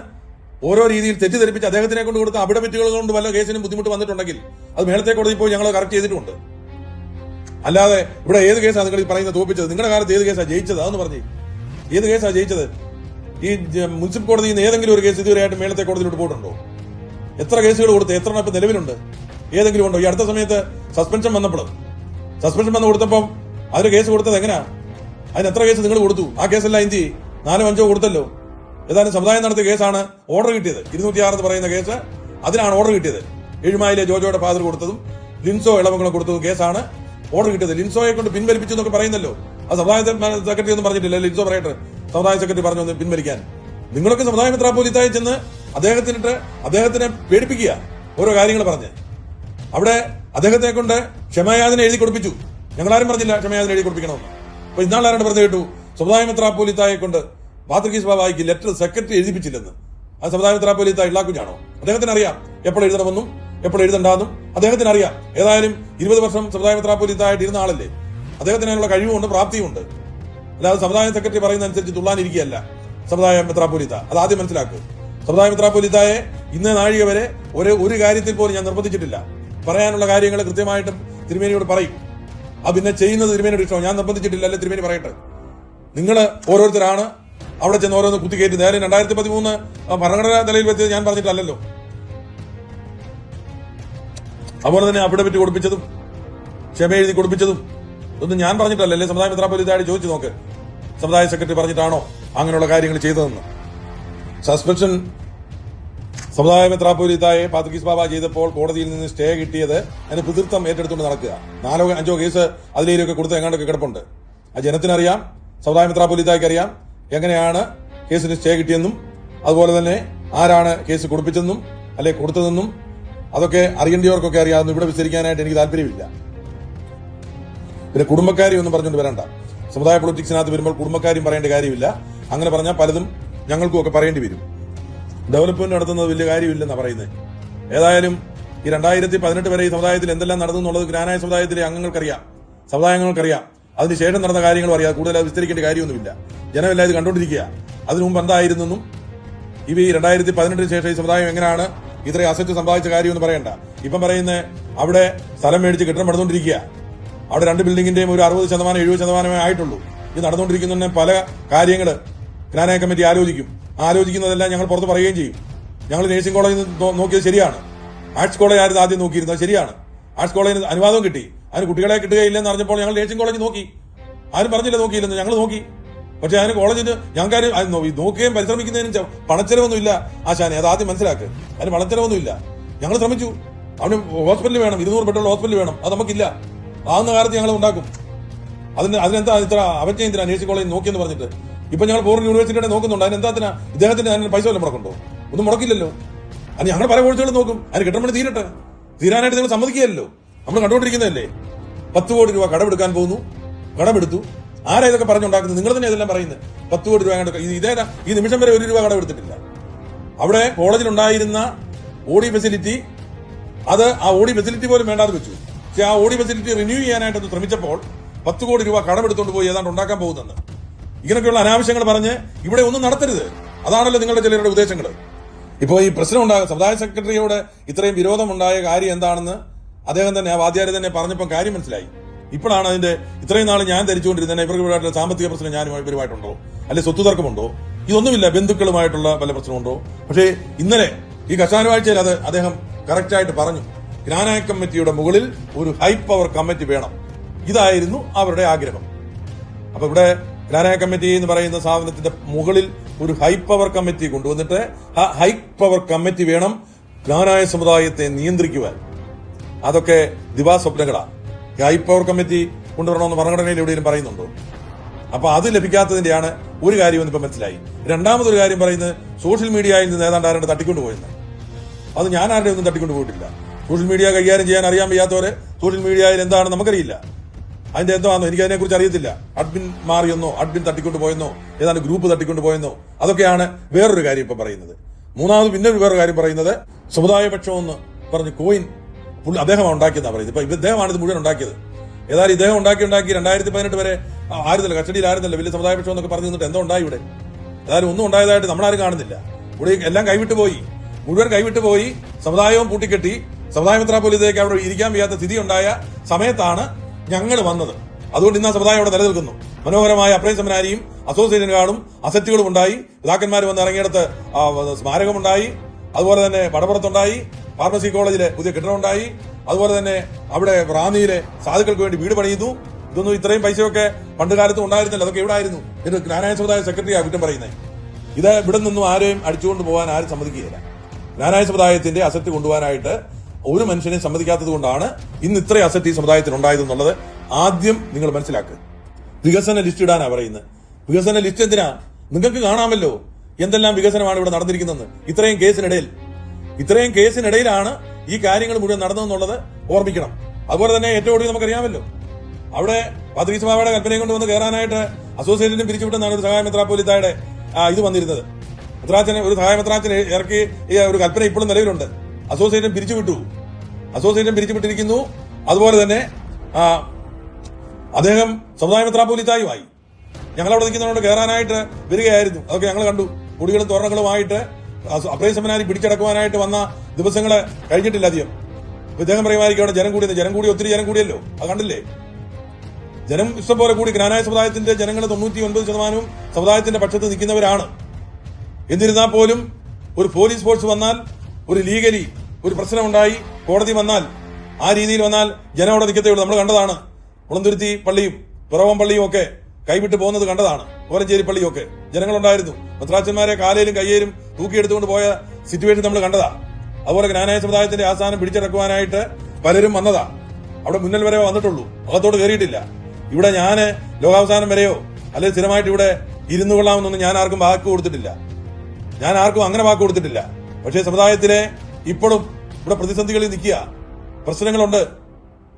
ഓരോ രീതിയിൽ തെറ്റിദ്ധരിപ്പിച്ച് അദ്ദേഹത്തിനെ കൊണ്ട് കൊടുത്ത അവിടപെറ്റുകൾ കൊണ്ട് വല്ല കേസിനും ബുദ്ധിമുട്ട് വന്നിട്ടുണ്ടെങ്കിൽ അത് മേളത്തെ കോടതി പോയി ഞങ്ങൾ കറക്റ്റ് ചെയ്തിട്ടുണ്ട്. അല്ലാതെ ഇവിടെ ഏത് കേസാണ് നിങ്ങൾ ഈ പറയുന്നത് തോൽപ്പിച്ചത്? നിങ്ങളുടെ കാലത്ത് ഏത് കേസാണ് ജയിച്ചത്? അതെന്ന് പറഞ്ഞു. ഏത് കേസാണ് ജയിച്ചത്? ഈ മുനിസിപ്പൽ കോടതിയിൽ നിന്ന് ഏതെങ്കിലും ഒരു കേസ് ഇതുവരെയായിട്ട് മേളത്തെ കോടതിയിലോട്ട് പോയിട്ടുണ്ടോ? എത്ര കേസുകൾ കൊടുത്ത്? എത്ര ഇപ്പൊ നിലവിലുണ്ട്? ഏതെങ്കിലും ഉണ്ടോ? ഈ അടുത്ത സമയത്ത് സസ്പെൻഷൻ വന്നപ്പോൾ സസ്പെൻഷൻ വന്ന് കൊടുത്തപ്പം അതിന് കേസ് കൊടുത്തത് എങ്ങനെയാ അതിന് എത്ര കേസ് നിങ്ങൾ കൊടുത്തു? ആ കേസെല്ലാം എന്ത് നാലും അഞ്ചോ കൊടുത്തല്ലോ. ഏതായാലും സമുദായം നടത്തിയ കേസാണ് ഓർഡർ കിട്ടിയത്. ഇരുന്നൂറ്റി ആറ് പറയുന്ന കേസ് അതിനാണ് ഓർഡർ കിട്ടിയത്. ഏഴുമായിലെ ജോജോയുടെ ഫാദർ കൊടുത്തതും ലിൻസോ ഇളവങ്ങളും കൊടുത്തതും കേസാണ് ഓർഡർ കിട്ടിയത്. ലിൻസോയെ കൊണ്ട് പിൻവലിപ്പിച്ചു എന്നൊക്കെ പറയുന്നല്ലോ. ആ സമുദായ സെക്രട്ടറി ഒന്നും പറഞ്ഞിട്ടില്ല. ലിൻസോ പറയട്ടെ. സമുദായ സെക്രട്ടറി പറഞ്ഞു ഒന്ന് പിൻവലിക്കാൻ. നിങ്ങളൊക്കെ സമുദായ മെത്രാപ്പോലിത്തായി ചെന്ന് അദ്ദേഹത്തിനിട്ട് അദ്ദേഹത്തിനെ പേടിപ്പിക്കുക. ഓരോ കാര്യങ്ങൾ പറഞ്ഞ്. അവിടെ അദ്ദേഹത്തെ കൊണ്ട് ക്ഷമയാതന എഴുതി കൊടുപ്പിച്ചു. ആരും പറഞ്ഞില്ല ക്ഷമയാതന എഴുതി കൊടുപ്പിക്കണമെന്ന്. അപ്പൊ ഇന്നാളാരാണ്ട് പറഞ്ഞു കേട്ടു? സമുദായ പോലീത്തായെ കൊണ്ട് പാത്രികീസ് ബാബായിക്ക് ലെറ്റർ സെക്രട്ടറി എഴുതിപ്പിച്ചില്ലെന്ന്. ആ സമുദായ മെത്രാപ്പോലിത്ത ഇള്ളാക്കുഞ്ഞാണോ അദ്ദേഹത്തിന് അറിയാം എപ്പോൾ എഴുതണമെന്നും എപ്പോൾ എഴുതണ്ടാന്നും. അദ്ദേഹത്തിന് അറിയാം. ഏതായാലും ഇരുപത് വർഷം സമുദായ മെത്രാപ്പോലിത്തായിട്ട് ഇരുന്ന ആളല്ലേ? അദ്ദേഹത്തിന് അതിനുള്ള കഴിവുമുണ്ട് പ്രാപ്തിയുമുണ്ട്. അല്ലാതെ സമുദായ സെക്രട്ടറി പറയുന്ന അനുസരിച്ച് തുള്ളാനിരിക്കുകയല്ല സമുദായ മെത്രാപ്പോലിത്ത. അത് ആദ്യം മനസ്സിലാക്കുക സമുദായ മെത്രാപ്പോലിത്തായെ ഇന്ന് നാഴിക വരെ ഒരു ഒരു കാര്യത്തിൽ പോലും ഞാൻ നിർബന്ധിച്ചിട്ടില്ല. പറയാനുള്ള കാര്യങ്ങൾ കൃത്യമായിട്ടും തിരുമേനിയോട് പറയും. ആ പിന്നെ ചെയ്യുന്നത് തിരുമേനിയുടെ ഇഷ്ടം ഞാൻ നിർബന്ധിച്ചിട്ടില്ല അല്ലെ തിരുമേനി പറയട്ടെ? നിങ്ങൾ ഓരോരുത്തരാണ് അവിടെ ചെന്ന് ഓരോന്ന് കുത്തിക്കയറ്റി. നേരെ രണ്ടായിരത്തി പതിമൂന്ന് ഭരണഘടനാ നിലയിൽ വെച്ച് ഞാൻ പറഞ്ഞിട്ടല്ലല്ലോ. അതുപോലെ തന്നെ അവിടെ അഫിഡവിറ്റ് കൊടുപ്പിച്ചതും ക്ഷമ എഴുതി കൊടുപ്പിച്ചതും ഇതൊന്നും ഞാൻ പറഞ്ഞിട്ടല്ലേ. സമുദായ മെത്രാപ്പൊലിത്തായിട്ട് ചോദിച്ചു നോക്ക്. സമുദായ സെക്രട്ടറി പറഞ്ഞിട്ടാണോ അങ്ങനെയുള്ള കാര്യങ്ങൾ ചെയ്തതെന്ന്. സസ്പെൻഷൻ സമുദായ മെത്രാപ്പൊലിത്തായെ പാത്തുക്കീസ് ബാബ ചെയ്തപ്പോൾ കോടതിയിൽ നിന്ന് സ്റ്റേ കിട്ടിയത് അതിന് പിതൃത്വം ഏറ്റെടുത്തുകൊണ്ട് നടക്കുക. നാലോ അഞ്ചോ കേസ് അതിലേലൊക്കെ കൊടുത്ത് എങ്ങാണ്ടൊക്കെ കിടപ്പുണ്ട്. ആ ജനത്തിനറിയാം സമുദായ മെത്രാപ്പൊലിത്തായ്ക്ക് അറിയാം എങ്ങനെയാണ് കേസിന് സ്റ്റേ കിട്ടിയെന്നും അതുപോലെ തന്നെ ആരാണ് കേസ് കൊടുപ്പിച്ചെന്നും അല്ലെ കൊടുത്തതെന്നും അതൊക്കെ അറിയേണ്ടിയവർക്കൊക്കെ അറിയാവുന്ന. ഇവിടെ വിസ്തരിക്കാനായിട്ട് എനിക്ക് താല്പര്യമില്ല. പിന്നെ കുടുംബക്കാരി ഒന്നും പറഞ്ഞുകൊണ്ട് വരണ്ട. സമുദായ പൊളിറ്റിക്സിനകത്ത് വരുമ്പോൾ കുടുംബക്കാരും പറയേണ്ട കാര്യമില്ല. അങ്ങനെ പറഞ്ഞാൽ പലതും ഞങ്ങൾക്കും ഒക്കെ പറയേണ്ടി വരും. ഡെവലപ്മെന്റ് നടത്തുന്നത് വലിയ കാര്യമില്ലെന്നാണ് പറയുന്നത് ഏതായാലും ഈ രണ്ടായിരത്തി പതിനെട്ട് വരെ ഈ സമുദായത്തിൽ എന്തെല്ലാം നടന്നു എന്നുള്ളത് ഗ്രാനായ സമുദായത്തിലെ അംഗങ്ങൾക്കറിയാം. സമുദായങ്ങൾക്കറിയാം. അതിനുശേഷം നടന്ന കാര്യങ്ങൾ അറിയാം. കൂടുതൽ വിസ്തരിക്കേണ്ട കാര്യമൊന്നുമില്ല. ജനമെല്ലാം ഇത് കണ്ടുകൊണ്ടിരിക്കുക. അതിനു മുമ്പ് എന്തായിരുന്നെന്നും ഇവ ഈ രണ്ടായിരത്തി പതിനെട്ടിന് ശേഷം ഈ സമുദായം എങ്ങനെയാണ് ഇത്രയും അസറ്റ് സമ്പാദിച്ച കാര്യമൊന്നും പറയണ്ട. ഇപ്പം പറയുന്ന അവിടെ സ്ഥലം മേടിച്ച് കെട്ടിടം നടന്നുകൊണ്ടിരിക്കുക അവിടെ രണ്ട് ബിൽഡിങ്ങിന്റെയും ഒരു അറുപത് ശതമാനം എഴുപത് ശതമാനമേ ആയിട്ടുള്ളൂ. ഇത് നടന്നുകൊണ്ടിരിക്കുന്ന പല കാര്യങ്ങൾ ഗ്രാനായ കമ്മിറ്റി ആലോചിക്കും. ആലോചിക്കുന്നതെല്ലാം ഞങ്ങൾ പുറത്ത് പറയുകയും ചെയ്യും. ഞങ്ങൾ നേഴ്സിംഗ് കോളേജിൽ നിന്ന് നോക്കിയത് ശരിയാണ്. ആർട്സ് കോളേജ് ആയിരുന്നു ആദ്യം നോക്കിയിരുന്നത്? ശരിയാണ്. ആർട്സ് കോളേജിന് അനുവാദം കിട്ടി. അതിന് കുട്ടികളെ കിട്ടുകയില്ലെന്ന് അറിഞ്ഞപ്പോൾ ഞങ്ങൾ നേഴ്സിംഗ് കോളേജ് നോക്കി. ആരും പറഞ്ഞില്ല നോക്കിയില്ലെന്ന്. ഞങ്ങൾ നോക്കി. പക്ഷെ അതിന് കോളേജിന് ഞങ്ങൾക്ക് അത് നോ- നോക്കുകയും പരിശ്രമിക്കുന്നതിനും ചെ- പണച്ചെലവൊന്നും ഇല്ല ആശാനെ അത് ആദ്യം മനസ്സിലാക്ക്. അതിന് പണച്ചെലവൊന്നും ഇല്ല ഞങ്ങൾ ശ്രമിച്ചു. അവന് ഹോസ്പിറ്റൽ വേണം. ഇരുന്നൂറ് ബെഡുള്ള ഹോസ്പിറ്റൽ വേണം. അത് നമുക്കില്ല. ആവുന്ന കാലത്ത് ഞങ്ങൾ ഉണ്ടാക്കും. അതിന് അതിനെന്താ ഇത്ര അവജ്ഞ എന്തിനാ നേഴ്സിംഗ് കോളേജ് നോക്കിയെന്ന് പറഞ്ഞിട്ട്? ഇപ്പൊ ഞങ്ങൾ പൂർണ യൂണിവേഴ്സിറ്റിയുടെ നോക്കുന്നുണ്ട്. അതിന് എന്താ ഇദ്ദേഹത്തിന് അതിന് പൈസ വല്ലതും മുടക്കുണ്ടോ ഒന്നും മുടക്കില്ലല്ലോ. അത് ഞങ്ങൾ പല കോഴ്സുകളും നോക്കും. അതിന് കിട്ടണമെന്ന് തീരട്ടെ. തീരാനായിട്ട് നിങ്ങൾ സമ്മതിക്കുകയല്ലോ. നമ്മൾ കണ്ടുകൊണ്ടിരിക്കുന്നതല്ലേ? പത്ത് കോടി രൂപ കടമെടുക്കാൻ പോകുന്നു. കടമെടുത്തു. ആരാ ഇതൊക്കെ പറഞ്ഞുണ്ടാക്കുന്നത്? നിങ്ങൾ തന്നെ ഇതെല്ലാം പറയുന്നത്. പത്ത് കോടി രൂപ ഇതേ ഈ നിമിഷം വരെ ഒരു രൂപ കടമെടുത്തിട്ടില്ല. അവിടെ കോളേജിൽ ഉണ്ടായിരുന്ന ഓഡി ഫെസിലിറ്റി അത് ആ ഓഡി ഫെസിലിറ്റി പോലും വേണ്ടാതെ വെച്ചു. പക്ഷെ ആ ഓഡി ഫെസിലിറ്റി റിന്യൂ ചെയ്യാനായിട്ട് ശ്രമിച്ചപ്പോൾ പത്ത് കോടി രൂപ കടമെടുത്തുകൊണ്ട് പോയി ഏതാണ്ട് ഉണ്ടാക്കാൻ പോകുന്നെന്ന്. ഇങ്ങനെയൊക്കെയുള്ള അനാവശ്യങ്ങൾ പറഞ്ഞ് ഇവിടെ ഒന്നും നടത്തരുത്. അതാണല്ലോ നിങ്ങളുടെ ചിലരുടെ ഉദ്ദേശങ്ങൾ. ഇപ്പോൾ ഈ പ്രശ്നം ഉണ്ടാകും സമുദായ സെക്രട്ടറിയോട് ഇത്രയും വിരോധമുണ്ടായ കാര്യം എന്താണെന്ന് അദ്ദേഹം തന്നെ ആ വാദ്യാരി തന്നെ പറഞ്ഞപ്പോൾ കാര്യം മനസ്സിലായി. ഇപ്പോഴാണ് അതിന്റെ ഇത്രയും നാൾ ഞാൻ ധരിച്ചുകൊണ്ടിരുന്ന ഇവർക്കുമായിട്ടുള്ള സാമ്പത്തിക പ്രശ്നം ഞാൻ ഇവരുമായിട്ടുണ്ടോ? അല്ലെ സ്വത്ത് തർക്കമുണ്ടോ? ഇതൊന്നുമില്ല ബന്ധുക്കളുമായിട്ടുള്ള പല പ്രശ്നമുണ്ടോ? പക്ഷേ ഇന്നലെ ഈ കശാനുവാഴ്ചയിൽ അത് അദ്ദേഹം കറക്റ്റായിട്ട് പറഞ്ഞു. ഗ്രാനായ കമ്മിറ്റിയുടെ മുകളിൽ ഒരു ഹൈ പവർ കമ്മിറ്റി വേണം. ഇതായിരുന്നു അവരുടെ ആഗ്രഹം. അപ്പൊ ഇവിടെ ഗ്രാനായ കമ്മിറ്റി എന്ന് പറയുന്ന സ്ഥാപനത്തിന്റെ മുകളിൽ ഒരു ഹൈ പവർ കമ്മിറ്റി കൊണ്ടുവന്നിട്ട് ആ ഹൈ പവർ കമ്മിറ്റി വേണം ഗ്രാനായ സമുദായത്തെ നിയന്ത്രിക്കുവാൻ. അതൊക്കെ ദിവാസ്വപ്നങ്ങളാണ് ഈ ഹൈ പവർ കമ്മിറ്റി കൊണ്ടുവരണമെന്ന് ഭരണഘടനയിൽ എവിടെയും പറയുന്നുണ്ടോ? അപ്പൊ അത് ലഭിക്കാത്തതിന്റെയാണ് ഒരു കാര്യം ഇപ്പൊ മനസ്സിലായി. രണ്ടാമതൊരു കാര്യം പറയുന്നത് സോഷ്യൽ മീഡിയയിൽ നിന്ന് ഏതാണ്ട് ആരുടെ തട്ടിക്കൊണ്ടു പോയെന്ന്. അത് ഞാൻ ആരുടെ ഒന്നും തട്ടിക്കൊണ്ട് പോയിട്ടില്ല. സോഷ്യൽ മീഡിയ കൈകാര്യം ചെയ്യാൻ അറിയാൻ വയ്യാത്തവരെ സോഷ്യൽ മീഡിയയിൽ എന്താണ് നമുക്കറിയില്ല. അതിന്റെ എന്താണെന്നോ എനിക്ക് അതിനെക്കുറിച്ച് അറിയത്തില്ല. അഡ്മിൻ മാറിയെന്നോ അഡ്മിൻ തട്ടിക്കൊണ്ട് പോയെന്നോ ഏതാണ്ട് ഗ്രൂപ്പ് തട്ടിക്കൊണ്ട് പോയെന്നോ അതൊക്കെയാണ് വേറൊരു കാര്യം ഇപ്പൊ പറയുന്നത്. മൂന്നാമത് പിന്നെ ഒരു വേറൊരു കാര്യം പറയുന്നത് സമുദായ പക്ഷമെന്ന് പറഞ്ഞ് കോയിൻ പുള്ളി അദ്ദേഹമാണ് ഉണ്ടാക്കിയെന്നാണ് പറയുന്നത്. ഇപ്പൊ ഇദ്ദേഹമാണ് ഇത് മുഴുവൻ ഉണ്ടാക്കിയത്. ഏതായാലും ഇദ്ദേഹം ഉണ്ടാക്കി ഉണ്ടാക്കി രണ്ടായിരത്തി പതിനെട്ട് വരെ ആയിരുന്നില്ല കസ്റ്റഡിയിൽ ആയിരുന്നില്ല വലിയ സമുദായ പക്ഷം എന്നൊക്കെ പറഞ്ഞു നിന്നിട്ട് എന്തോ ഉണ്ടായി ഇവിടെ. ഏതായാലും ഒന്നും ഉണ്ടായതായിട്ട് നമ്മളാരും കാണുന്നില്ല. ഇവിടെ എല്ലാം കൈവിട്ട് പോയി. മുഴുവൻ കൈവിട്ട് പോയി. സമുദായവും പൂട്ടിക്കെട്ടി. സമുദായ മെത്രാപോലിതയ്ക്ക് അവിടെ ഇരിക്കാൻ വയ്യാത്ത സ്ഥിതി ഉണ്ടായ സമയത്താണ് ഞങ്ങൾ വന്നത്. അതുകൊണ്ട് ഇന്ന് ആ സമുദായം അവിടെ നിലനിൽക്കുന്നു. മനോഹരമായ അപ്രൈം സെമിനാരിയും അസോസിയേഷൻ കാർഡും അസറ്റുകളും ഉണ്ടായി. പിതാക്കന്മാർ വന്ന് ഇറങ്ങിയിടത്ത് സ്മാരകമുണ്ടായി. അതുപോലെ തന്നെ പടപ്പുറത്തുണ്ടായി ഫാർമസി കോളേജിലെ പുതിയ കെട്ടിടമുണ്ടായി. അതുപോലെ തന്നെ അവിടെ റാന്നിയിലെ സാധുക്കൾക്ക് വേണ്ടി വീട് പണിയുന്നു. ഇതൊന്നും ഇത്രയും പൈസയൊക്കെ പണ്ട് കാലത്തും ഉണ്ടായിരുന്നില്ല. അതൊക്കെ ഇവിടെ ആയിരുന്നു ഇത് ജ്ഞാനായ സമുദായ സെക്രട്ടറിയാണ് കുറ്റം പറയുന്നത് ഇത് ഇവിടെ നിന്നും ആരെയും അടിച്ചുകൊണ്ട് പോകാൻ ആരും സമ്മതിക്കുകയില്ല. ജ്ഞാനായ സമുദായത്തിന്റെ അസറ്റ് കൊണ്ടുപോകാനായിട്ട് ഒരു മനുഷ്യനെ സമ്മതിക്കാത്തത് കൊണ്ടാണ് ഇന്ന് ഇത്രയും അസറ്റ് ഈ സമുദായത്തിൽ ഉണ്ടായതെന്നുള്ളത് ആദ്യം നിങ്ങൾ മനസ്സിലാക്കുക. വികസന ലിസ്റ്റ് ഇടാനാ പറയുന്നത്. വികസന ലിസ്റ്റ് എന്തിനാ? നിങ്ങൾക്ക് കാണാമല്ലോ എന്തെല്ലാം വികസനമാണ് ഇവിടെ നടന്നിരിക്കുന്നതെന്ന്. ഇത്രയും കേസിനിടയിൽ. ഇത്രയും കേസിനിടയിലാണ് ഈ കാര്യങ്ങൾ മുഴുവൻ നടന്നതെന്നുള്ളത് ഓർമ്മിക്കണം. അതുപോലെ തന്നെ ഏറ്റവും ഒടുവിൽ നമുക്കറിയാമല്ലോ. അവിടെ പത്രീസ് ബാബയുടെ കൽപ്പനയും കൊണ്ട് വന്ന് കയറാനായിട്ട് അസോസിയേഷനും പിരിച്ചുവിട്ടെന്നാണ് ഒരു സഹായ മെത്രാപ്പോലിത്തായുടെ ഇത് വന്നിരുന്നത്. മെത്രാച്ചനെ ഒരു സഹായ മെത്രാച്ചനെ ഇറക്കി ഒരു കൽപ്പന ഇപ്പോഴും നിലവിലുണ്ട്. അസോസിയേഷൻ പിരിച്ചുവിട്ടു. അസോസിയേഷൻ പിരിച്ചുവിട്ടിരിക്കുന്നു. അതുപോലെ തന്നെ അദ്ദേഹം സമുദായ മെത്രാപ്പോലിത്തായുമായി. ഞങ്ങൾ അവിടെ നിൽക്കുന്നതുകൊണ്ട് കയറാനായിട്ട് വരികയായിരുന്നു. അതൊക്കെ ഞങ്ങൾ കണ്ടു. കുടികളും തോരണങ്ങളുമായിട്ട് അപ്രൈ സെമിനാരി പിടിച്ചടക്കുവാനായിട്ട് വന്ന ദിവസങ്ങൾ കഴിഞ്ഞിട്ടില്ല അധികം. ഇദ്ദേഹം പറയുമായിരിക്കും അവിടെ ജനം കൂടിയത് ജനം കൂടി ഒത്തിരി ജനം കൂടിയല്ലോ. അത് കണ്ടില്ലേ? ജനം ഇഷ്ടം പോലെ കൂടി ഗ്രാനായ സമുദായത്തിന്റെ ജനങ്ങൾ തൊണ്ണൂറ്റി ഒൻപത് ശതമാനവും സമുദായത്തിന്റെ പക്ഷത്ത് നിൽക്കുന്നവരാണ്. എന്നിരുന്നാൽ പോലും ഒരു പോലീസ് ഫോഴ്സ് വന്നാൽ ഒരു ലീഗലി ഒരു പ്രശ്നമുണ്ടായി കോടതി വന്നാൽ ആ രീതിയിൽ വന്നാൽ ജനം അവിടെ നിൽക്കത്തേയുള്ളൂ നമ്മൾ കണ്ടതാണ് കുളന്തുരുത്തി പള്ളിയും പിറവം പള്ളിയും ഒക്കെ കൈവിട്ട് പോകുന്നത് കണ്ടതാണ് കോലഞ്ചേരി പള്ളിയും ഒക്കെ ജനങ്ങളുണ്ടായിരുന്നു. മദ്രാച്ചന്മാരെ കാലയിലും കയ്യേലും തൂക്കിയെടുത്തുകൊണ്ട് പോയ സിറ്റുവേഷൻ നമ്മൾ കണ്ടതാ. അതുപോലെ ജ്ഞാനായ സമുദായത്തിന്റെ ആസ്ഥാനം പിടിച്ചടക്കുവാനായിട്ട് പലരും വന്നതാ. അവിടെ മുന്നിൽ വരെ വന്നിട്ടുള്ളൂ. അകത്തോട് കയറിയിട്ടില്ല. ഇവിടെ ഞാൻ ലോകാവസാനം വരെയോ അല്ലെങ്കിൽ സ്ഥിരമായിട്ട് ഇവിടെ ഇരുന്നു കൊള്ളാമെന്നൊന്നും ഞാൻ ആർക്കും വാക്ക് കൊടുത്തിട്ടില്ല. ഞാൻ ആർക്കും അങ്ങനെ വാക്ക് കൊടുത്തിട്ടില്ല. പക്ഷേ സമുദായത്തിലെ ഇപ്പോഴും ഇവിടെ പ്രതിസന്ധികളിൽ നിൽക്കുക. പ്രശ്നങ്ങളുണ്ട്.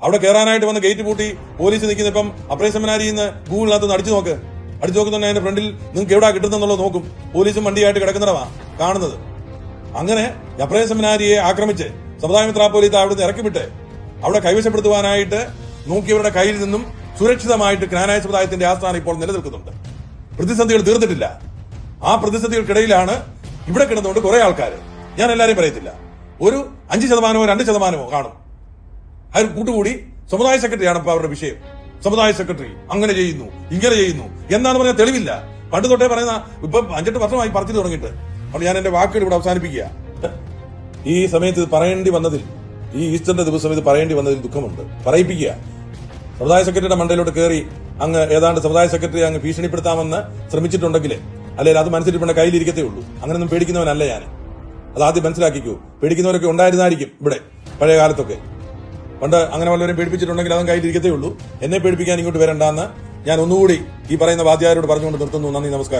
അവിടെ കയറാനായിട്ട് വന്ന് ഗേറ്റ് പൂട്ടി പോലീസ് നിൽക്കുന്ന ഇപ്പം അപ്രൈ സെമിനാരിയിൽ നിന്ന് ഗൂഗിളിനകത്ത് അടിച്ചു നോക്ക്. അടിച്ചു നോക്കുന്ന അതിന്റെ ഫ്രണ്ടിൽ നിങ്ങൾക്ക് എവിടെ കിട്ടുന്നുള്ളത് നോക്കും. പോലീസും വണ്ടിയായിട്ട് കിടക്കുന്നതാ കാണുന്നത്. അങ്ങനെ അപ്രൈ സെമിനാരിയെ ആക്രമിച്ച് പോലീസ് അവിടെ അവിടുന്ന് ഇറക്കിവിട്ട് അവിടെ കൈവശപ്പെടുത്തുവാനായിട്ട് നോക്കിയവരുടെ കയ്യിൽ നിന്നും സുരക്ഷിതമായിട്ട് ജ്ഞാനായ സമുദായത്തിന്റെ ആസ്ഥാനം ഇപ്പോൾ നിലനിൽക്കുന്നുണ്ട്. പ്രതിസന്ധികൾ തീർന്നിട്ടില്ല. ആ പ്രതിസന്ധികൾക്കിടയിലാണ് ഇവിടെ കിടന്നുകൊണ്ട് കുറെ ആൾക്കാർ ഞാൻ എല്ലാരെയും പറയത്തില്ല. ഒരു അഞ്ച് ശതമാനമോ രണ്ട് ശതമാനമോ കാണും. അവർ കൂട്ടുകൂടി സമുദായ സെക്രട്ടറിയാണ് ഇപ്പൊ അവരുടെ വിഷയം. സമുദായ സെക്രട്ടറി അങ്ങനെ ചെയ്യുന്നു ഇങ്ങനെ ചെയ്യുന്നു. എന്നാണ് പറഞ്ഞ തെളിവില്ല. പണ്ട് തൊട്ടേ പറയുന്ന ഇപ്പൊ അഞ്ചെട്ട് വർഷമായി പറഞ്ഞു തുടങ്ങിയിട്ട്. അപ്പോൾ ഞാൻ എന്റെ വാക്കുകൾ ഇവിടെ അവസാനിപ്പിക്കുക. ഈ സമയത്ത് ഇത് പറയേണ്ടി വന്നതിൽ ഈ ഈസ്റ്ററിന്റെ ദിവസം ഇത് പറയേണ്ടി വന്നതിൽ ദുഃഖമുണ്ട്. പറയിപ്പിക്കുക. സമുദായ സെക്രട്ടറിയുടെ മണ്ടയിലോട്ട് കയറി അങ്ങ് ഏതാണ്ട് സമുദായ സെക്രട്ടറി അങ്ങ് ഭീഷണിപ്പെടുത്താമെന്ന് ശ്രമിച്ചിട്ടുണ്ടെങ്കിൽ അല്ലെങ്കിൽ അത് മനസ്സിലിപ്പണ്ട കയ്യിലിരിക്കത്തേ ഉള്ളൂ. അങ്ങനെയൊന്നും പേടിക്കുന്നവനല്ല ഞാൻ. അത് ആദ്യം മനസ്സിലാക്കിക്കൂ. പേടിക്കുന്നവരൊക്കെ ഉണ്ടായിരുന്നായിരിക്കും ഇവിടെ പഴയ കാലത്തൊക്കെ. പണ്ട് അങ്ങനെ വല്ലവരും പേടിപ്പിച്ചിട്ടുണ്ടെങ്കിൽ അതും കയ്യിലിരിക്കത്തേ ഉള്ളൂ. എന്നെ പേടിപ്പിക്കാൻ ഇങ്ങോട്ട് വരണ്ടെന്ന് ഞാൻ ഒന്നുകൂടി ഈ പറയുന്ന വാദ്യാരോട് പറഞ്ഞുകൊണ്ട് നിർത്തുന്നു. നന്ദി നമസ്കാരം.